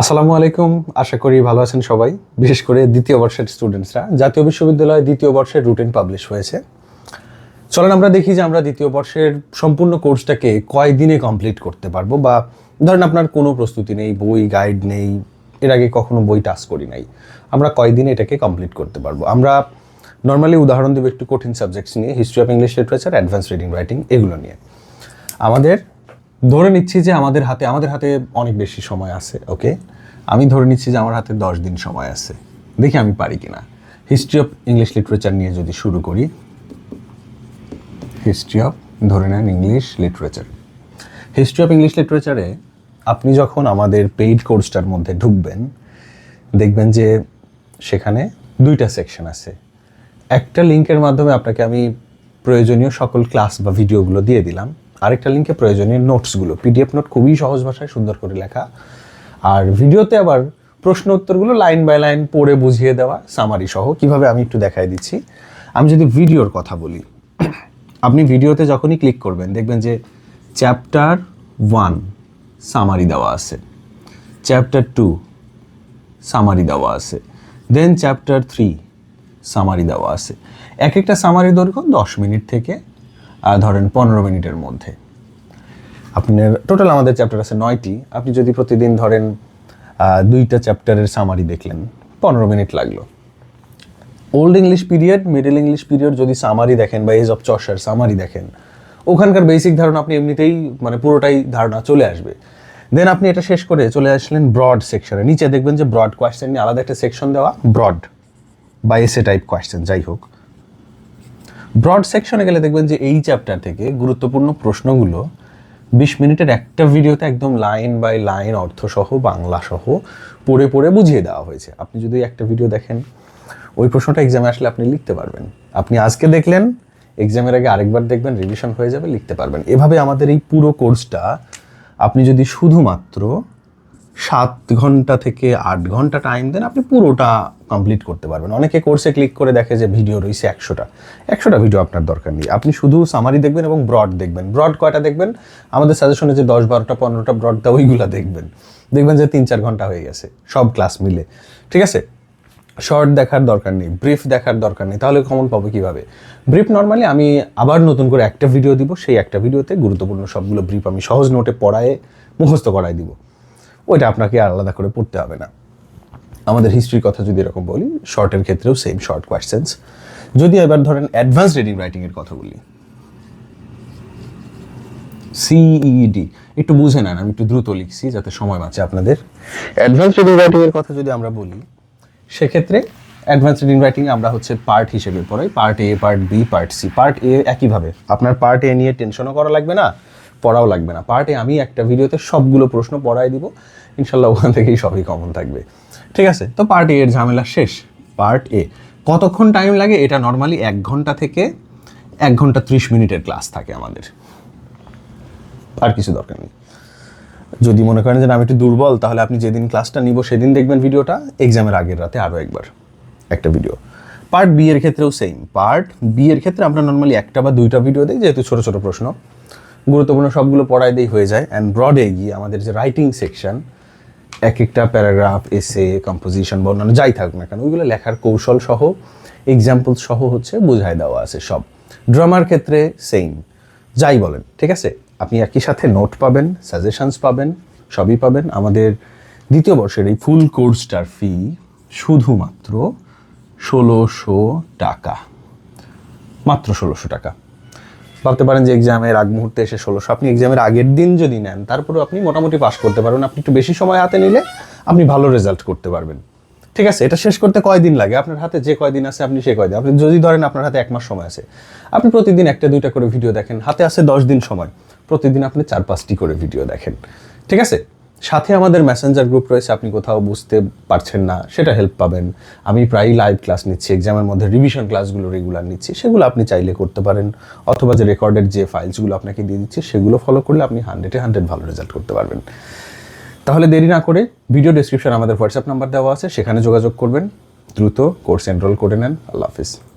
আসসালামু আলাইকুম। আশা করি ভালো আছেন সবাই। বিশেষ করে দ্বিতীয় বর্ষের স্টুডেন্টসরা জাতীয় বিশ্ববিদ্যালয়ে দ্বিতীয় বর্ষের রুটিন পাবলিশ হয়েছে। চলেন আমরা দেখি যে আমরা দ্বিতীয় বর্ষের সম্পূর্ণ কোর্সটাকে কয় দিনে কমপ্লিট করতে পারব বা ধরেন আপনার কোনো প্রস্তুতি নেই, বই গাইড নেই, এর আগে কখনো বই টাচ করি নাই। আমরা কয় দিনে এটাকে কমপ্লিট করতে পারব? আমরা নর্মালি উদাহরণ দেবো একটু কঠিন সাবজেক্টস নিয়ে history of English literature advance reading writing এগুলো নিয়ে। আমাদের ধরে নিচ্ছি যে আমাদের হাতে আমাদের হাতে অনেক বেশি সময় আছে ওকে আমি ধরে নিচ্ছি যে আমার হাতে দশ দিন সময় আছে। দেখি আমি পারি কিনা। হিস্ট্রি অফ ইংলিশ লিটারেচার নিয়ে যদি শুরু করি। হিস্ট্রি অফ ধরে নেন English literature history of English লিটারেচারে আপনি যখন আমাদের পেইড কোর্সটার মধ্যে ঢুকবেন, দেখবেন যে সেখানে দুইটা সেকশন আছে। একটা লিঙ্কের মাধ্যমে আপনাকে আমি প্রয়োজনীয় সকল ক্লাস বা ভিডিওগুলো দিয়ে দিলাম। আরেকটা লিঙ্কে প্রয়োজনীয় নোটসগুলো পিডিএফ নোট খুবই সহজ ভাষায় সুন্দর করে লেখা। আর ভিডিওতে আবার প্রশ্ন উত্তরগুলো লাইন বাই লাইন পড়ে বুঝিয়ে দেওয়া সামারি সহ। কীভাবে আমি একটু দেখাই দিচ্ছি। আমি যদি ভিডিওর কথা বলি, আপনি ভিডিওতে যখনই ক্লিক করবেন, দেখবেন যে চ্যাপ্টার ওয়ান সামারি দেওয়া আছে। চ্যাপ্টার টু সামারি দেওয়া আছে। দেন চ্যাপ্টার থ্রি সামারি দেওয়া আছে। এক একটা সামারি দৈর্ঘ্য দশ মিনিট থেকে ধরেন পনেরো মিনিটের মধ্যে। আপনার টোটাল আমাদের চ্যাপ্টার আছে নয়টি। আপনি যদি প্রতিদিন ধরেন দুইটা চ্যাপ্টারের সামারি দেখলেন, পনেরো মিনিট লাগল। Old English period middle English period যদি সামারি দেখেন বা এজ অফ চর্চার সামারি দেখেন, ওখানকার বেসিক ধারণা আপনি এমনিতেই মানে পুরোটাই ধারণা চলে আসবে। দেন আপনি এটা শেষ করে চলে আসলেন ব্রড সেকশনে নিচে দেখবেন যে ব্রড কোয়েশ্চেন নিয়ে আলাদা একটা সেকশন দেওয়া ব্রড বা এসে টাইপ কোয়েশ্চেন যাই হোক। ব্রড সেকশনে গেলে দেখবেন যে এই চ্যাপ্টার থেকে গুরুত্বপূর্ণ প্রশ্নগুলো বিশ মিনিটের একটা ভিডিওতে একদম লাইন বাই লাইন অর্থসহ বাংলা সহ পড়ে পড়ে বুঝিয়ে দেওয়া হয়েছে। আপনি যদি একটা ভিডিও দেখেন, ওই প্রশ্নটা এক্সামে আসলে আপনি লিখতে পারবেন। আপনি আজকে দেখলেন এক্সামের আগে আরেকবার দেখবেন রিভিশন হয়ে যাবে, লিখতে পারবেন। এভাবে আমাদের এই পুরো কোর্সটা আপনি যদি শুধুমাত্র সাত ঘণ্টা থেকে আট ঘণ্টা টাইম দেন আপনি পুরোটা কমপ্লিট করতে পারবেন। অনেকে কোর্সে ক্লিক করে দেখে যে ভিডিও রয়েছে একশোটা। একশোটা ভিডিও আপনার দরকার নেই। আপনি শুধু সামারি দেখবেন এবং ব্রড দেখবেন। ব্রড কয়টা দেখবেন? আমাদের সাজেশনে যে দশ, বারোটা, পনেরোটা ব্রড দেওয়া ওইগুলো দেখবেন। দেখবেন যে তিন, চার ঘণ্টা হয়ে গেছে। সব ক্লাস মিলে। ঠিক আছে? শর্ট দেখার দরকার নেই। ব্রিফ দেখার দরকার নেই। তাহলে কমন পাবো কীভাবে? ব্রিফ নর্মালি আমি আবার নতুন করে একটা ভিডিও দিব। সেই একটা ভিডিওতে গুরুত্বপূর্ণ সবগুলো ব্রিফ আমি সহজ নোটে পড়ায় মুখস্থ করায় দিব। ওইটা আপনাকে আলাদা করে পড়তে হবে না। আমাদের হিস্ট্রির কথা যদি এরকম বলি শর্টের ক্ষেত্রেও সেম শর্ট কোয়েশ্চেন্স যদি এবার ধরেন অ্যাডভান্স রিডিং রাইটিংয়ের কথা বলি। সিইডি একটু বুঝে নেন, আমি একটু দ্রুত লিখছি যাতে সময় বাঁচে আপনাদের। অ্যাডভান্স রিডিং রাইটিংয়ের কথা যদি আমরা বলি, সেক্ষেত্রে অ্যাডভান্স রিডিং রাইটিং আমরা হচ্ছে পার্ট হিসেবে পড়াই part A part B part C part A একইভাবে, আপনার পার্ট এ নিয়ে টেনশনও করা লাগবে না পড়াও লাগবে না। পার্ট আমি একটা ভিডিওতে সবগুলো প্রশ্ন পড়াই দিব। ইনশাল্লাহ ওখান থেকেই সবই কমন থাকবে। ঠিক আছে? তো পার্ট এ এর ঝামেলা শেষ। পার্ট এ কতক্ষণ টাইম লাগে? এটা নর্মালি এক ঘণ্টা থেকে এক ঘণ্টা ত্রিশ মিনিটের ক্লাস থাকে আমাদের। আর কিছু দরকার নেই। যদি মনে করেন যে আমি একটু দুর্বল, তাহলে আপনি যেদিন ক্লাসটা নিব, সেদিন দেখবেন ভিডিওটা। এক্সামের আগের রাতে আরও একবার একটা ভিডিও পার্ট বি এর ক্ষেত্রেও সেম পার্ট বি এর ক্ষেত্রে আমরা নর্মালি একটা বা দুইটা ভিডিও দিই, যেহেতু ছোটো ছোটো প্রশ্ন। গুরুত্বপূর্ণ সবগুলো পড়ায় দিই হয়ে যায়। অ্যান্ড ব্রডে গিয়ে আমাদের যে রাইটিং সেকশন এক একটা প্যারাগ্রাফ এসে কম্পোজিশন বা অন্যান্য যাই থাকুক না কেন, ওইগুলো লেখার কৌশল সহ এক্সাম্পল সহ হচ্ছে বোঝায় দেওয়া আছে সব। ড্রামার ক্ষেত্রে সেম যাই বলেন, ঠিক আছে? আপনি একই সাথে নোট পাবেন সাজেশনস পাবেন, সবই পাবেন। আমাদের দ্বিতীয় বর্ষের এই ফুল কোর্সটার ফি শুধুমাত্র ষোলোশো টাকা। মাত্র ষোলোশো টাকা। ভাবতে পারেন যে এক্সামের আগ মুহূর্তে এসে ষোলোশো আপনি এক্সামের আগের দিন যদি নেন, তারপরেও আপনি মোটামুটি পাশ করতে পারবেন। আপনি একটু বেশি সময় হাতে নিলে আপনি ভালো রেজাল্ট করতে পারবেন। ঠিক আছে? এটা শেষ করতে কয়দিন লাগে? আপনার হাতে যে কয়দিন আছে, আপনি সে কয়দিন। আপনি যদি ধরেন আপনার হাতে এক মাস সময় আছে, আপনি প্রতিদিন একটা, দুইটা করে ভিডিও দেখেন। হাতে আছে দশ দিন সময়। প্রতিদিন আপনি চার, পাঁচটি করে ভিডিও দেখেন। ঠিক আছে? সাথে আমাদের মেসেঞ্জার গ্রুপ রয়েছে, আপনি কোথাও বুঝতে পারছেন না, সেটা হেল্প পাবেন। আমি প্রায়ই লাইভ ক্লাস নিচ্ছি এক্সামের মধ্যে রিভিশন ক্লাসগুলো রেগুলার নিচ্ছি, সেগুলো আপনি চাইলে করতে পারেন। অথবা যে রেকর্ডের যে ফাইলসগুলো আপনাকে দিয়ে দিচ্ছে, সেগুলো ফলো করলে আপনি হান্ড্রেডে হান্ড্রেড ভালো রেজাল্ট করতে পারবেন। তাহলে দেরি না করে ভিডিও ডেসক্রিপশন আমাদের হোয়াটসঅ্যাপ নাম্বার দেওয়া আছে, সেখানে যোগাযোগ করবেন। দ্রুত কোর্স এনরোল করে নেন। আল্লাহ হাফিজ।